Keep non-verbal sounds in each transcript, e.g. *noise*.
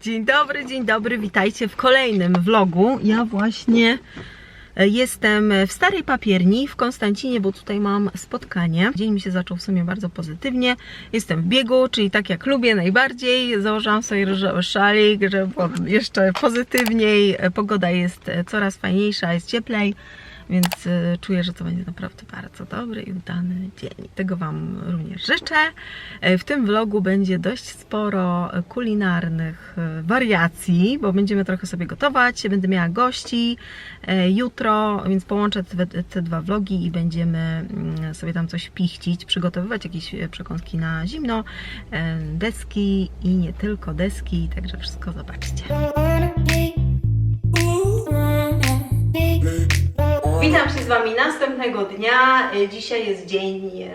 Dzień dobry, dzień dobry, witajcie w kolejnym vlogu. Ja właśnie e, jestem w Starej Papierni w Konstancinie, bo tutaj mam spotkanie. Dzień mi się zaczął w sumie bardzo pozytywnie. Jestem w biegu, czyli tak jak lubię najbardziej. Założyłam sobie różowy szalik, żeby jeszcze pozytywniej. E, Pogoda jest e, coraz fajniejsza, jest cieplej. Więc e, czuję, że to będzie naprawdę bardzo dobry i udany dzień. Tego Wam również życzę. E, W tym vlogu będzie dość sporo kulinarnych e, wariacji, bo będziemy trochę sobie gotować. Będę miała gości e, jutro, więc połączę te, dwa vlogi i będziemy mm, sobie tam coś pichcić, przygotowywać jakieś przekąski na zimno, deski i nie tylko deski, także wszystko zobaczcie. Witam się z Wami następnego dnia. E, Dzisiaj jest dzień e,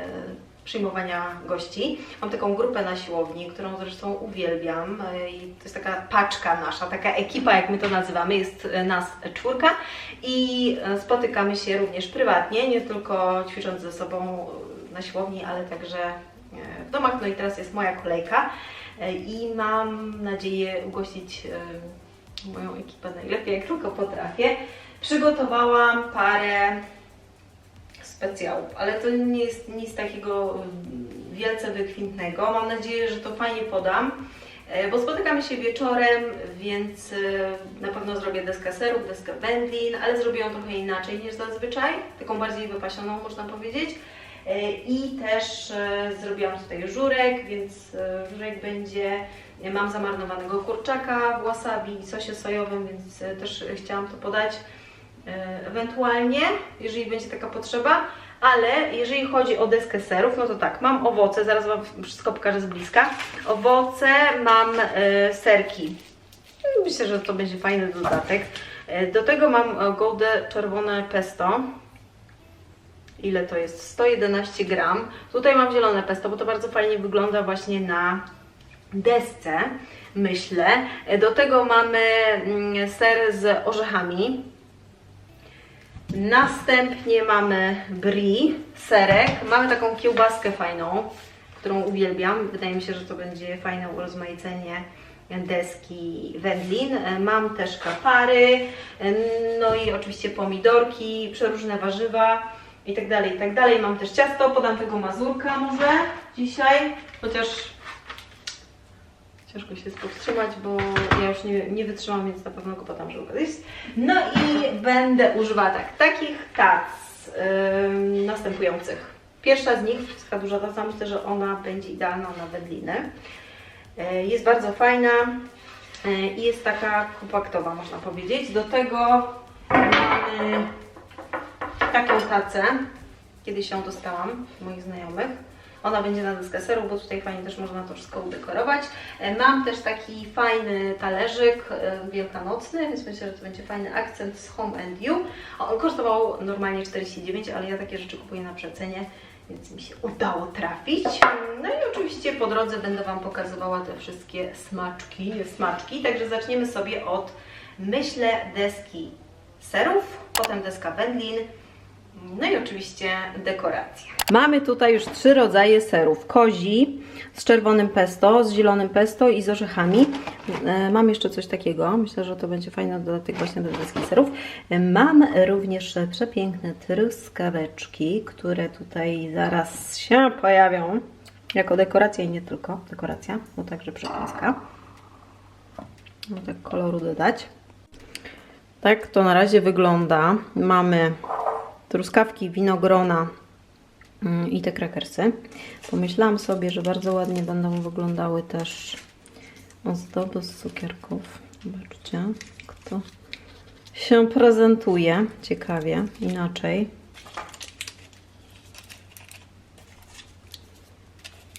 przyjmowania gości. Mam taką grupę na siłowni, którą zresztą uwielbiam. E, I to jest taka paczka nasza, taka ekipa, jak my to nazywamy. Jest nas czwórka i spotykamy się również prywatnie, nie tylko ćwicząc ze sobą na siłowni, ale także w domach. No i teraz jest moja kolejka i mam nadzieję ugościć moją ekipę najlepiej, jak tylko potrafię. Przygotowałam parę specjałów, ale to nie jest nic takiego wielce wykwintnego. Mam nadzieję, że to fajnie podam, e, bo spotykamy się wieczorem, więc e, na pewno zrobię deskę serów, deskę wędlin, ale zrobię ją trochę inaczej niż zazwyczaj, taką bardziej wypasioną można powiedzieć. E, I też zrobiłam tutaj żurek, więc żurek będzie, mam zamarnowanego kurczaka w wasabi i sosie sojowym, więc też chciałam to podać ewentualnie, jeżeli będzie taka potrzeba. Ale jeżeli chodzi o deskę serów, no to tak, mam owoce, zaraz Wam wszystko pokażę z bliska. Owoce, mam e, serki. Myślę, że to będzie fajny dodatek. E, Do tego mam e, gołdę czerwone pesto. Ile to jest? 111 gram. Tutaj mam zielone pesto, bo to bardzo fajnie wygląda właśnie na desce, myślę. E, Do tego mamy mm, ser z orzechami. Następnie mamy brie, serek. Mamy taką kiełbaskę fajną, którą uwielbiam. Wydaje mi się, że to będzie fajne urozmaicenie deski wędlin. Mam też kapary, no i oczywiście pomidorki, przeróżne warzywa i tak dalej, i tak dalej. Mam też ciasto, podam tego mazurka może dzisiaj, chociaż ciężko się powstrzymać, bo ja już nie, nie wytrzymam, więc na pewno go podam, żeby go. No i będę używała tak, takich tac ym, następujących. Pierwsza z nich, taka duża taca, myślę, że ona będzie idealna na wędliny. E, Jest bardzo fajna e, i jest taka kompaktowa, można powiedzieć. Do tego mamy taką tacę. Kiedyś ją dostałam moich znajomych. Ona będzie na deskę serów, bo tutaj fajnie też można to wszystko udekorować. E, Mam też taki fajny talerzyk e, wielkanocny, więc myślę, że to będzie fajny akcent z Home and You. On kosztował normalnie 49, ale ja takie rzeczy kupuję na przecenie, więc mi się udało trafić. No i oczywiście po drodze będę Wam pokazywała te wszystkie smaczki, smaczki. Także zaczniemy sobie od, myślę, deski serów, potem deska wędlin, no i oczywiście dekoracja. Mamy tutaj już trzy rodzaje serów. Kozi z czerwonym pesto, z zielonym pesto i z orzechami. E, Mam jeszcze coś takiego. Myślę, że to będzie fajny dodatek właśnie do deski serów. E, Mam również przepiękne truskaweczki, które tutaj zaraz się pojawią. Jako dekoracja i nie tylko. Dekoracja, bo także przekąska. No tak koloru dodać. Tak to na razie wygląda. Mamy truskawki, winogrona mm, i te krakersy. Pomyślałam sobie, że bardzo ładnie będą wyglądały też ozdoby z cukierków. Zobaczcie, jak to się prezentuje. Ciekawie, inaczej.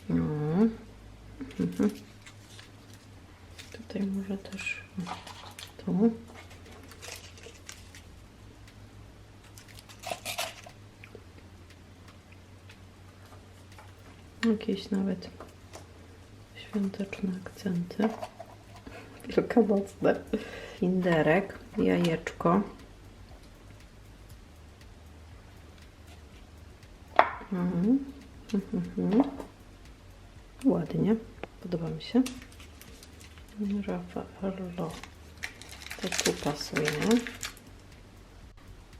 No. Mhm. Tutaj może też tu. Jakieś nawet świąteczne akcenty. *laughs* Wielkanocne. Kinderek, jajeczko. Mhm. Mhm. Ładnie. Podoba mi się. Raffaello. To tu pasuje.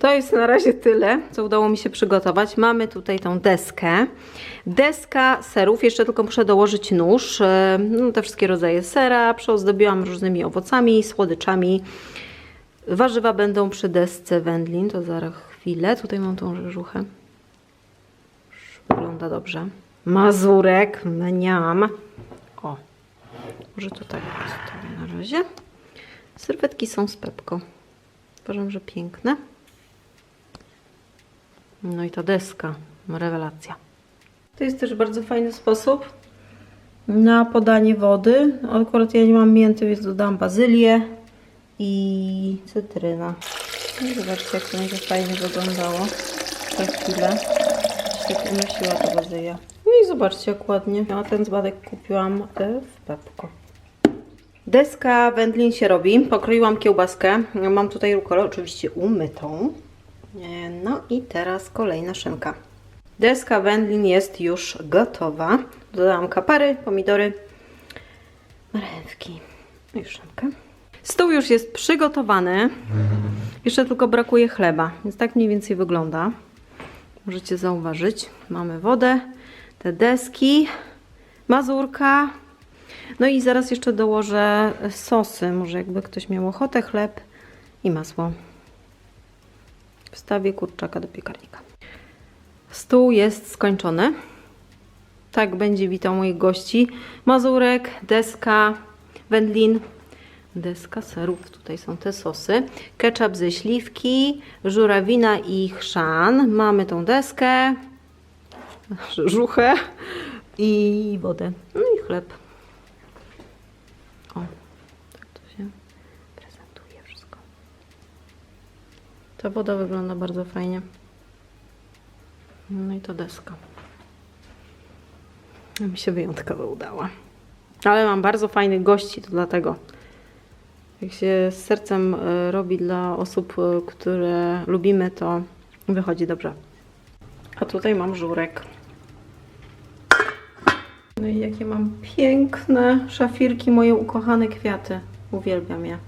To jest na razie tyle, co udało mi się przygotować. Mamy tutaj tą deskę. Deska serów, jeszcze tylko muszę dołożyć nóż. e, No, te wszystkie rodzaje sera. Przeozdobiłam różnymi owocami, słodyczami. Warzywa będą przy desce wędlin, to zaraz chwilę. Tutaj mam tą rzeżuchę. Wygląda dobrze. Mazurek, mniam. O, może to tak zostawię na razie. Serwetki są z pepką. Uważam, że piękne. No i ta deska, rewelacja. To jest też bardzo fajny sposób na podanie wody. Akurat ja nie mam mięty, więc dodam bazylię i cytryna. No i zobaczcie, jak to będzie fajnie wyglądało za chwilę. Się tak ta bazylia. No i zobaczcie, jak ładnie. Ja ten zbadek kupiłam e, w Pepko. Deska wędlin się robi. Pokroiłam kiełbaskę. Mam tutaj rukolę, oczywiście umytą. E, No i teraz kolejna szynka. Deska wędlin jest już gotowa. Dodałam kapary, pomidory, marchewki No i szynkę. Stół już jest przygotowany. Jeszcze tylko brakuje chleba, więc tak mniej więcej wygląda. Możecie zauważyć. Mamy wodę, te deski, mazurka. No i zaraz jeszcze dołożę sosy. Może jakby ktoś miał ochotę, chleb i masło. Wstawię kurczaka do piekarnika. Stół jest skończony. Tak będzie witał moich gości. Mazurek, deska, wędlin, deska serów. Tutaj są te sosy. Ketchup ze śliwki, żurawina i chrzan. Mamy tą deskę, *laughs* żuchę i wodę. No i chleb. O, tak to się prezentuje wszystko. Ta woda wygląda bardzo fajnie. No i to deska. Mi się wyjątkowo udała. Ale mam bardzo fajnych gości, to dlatego. Jak się z sercem e, robi dla osób, e, które lubimy, to wychodzi dobrze. A tutaj mam żurek. No i jakie mam piękne szafirki, moje ukochane kwiaty. Uwielbiam je.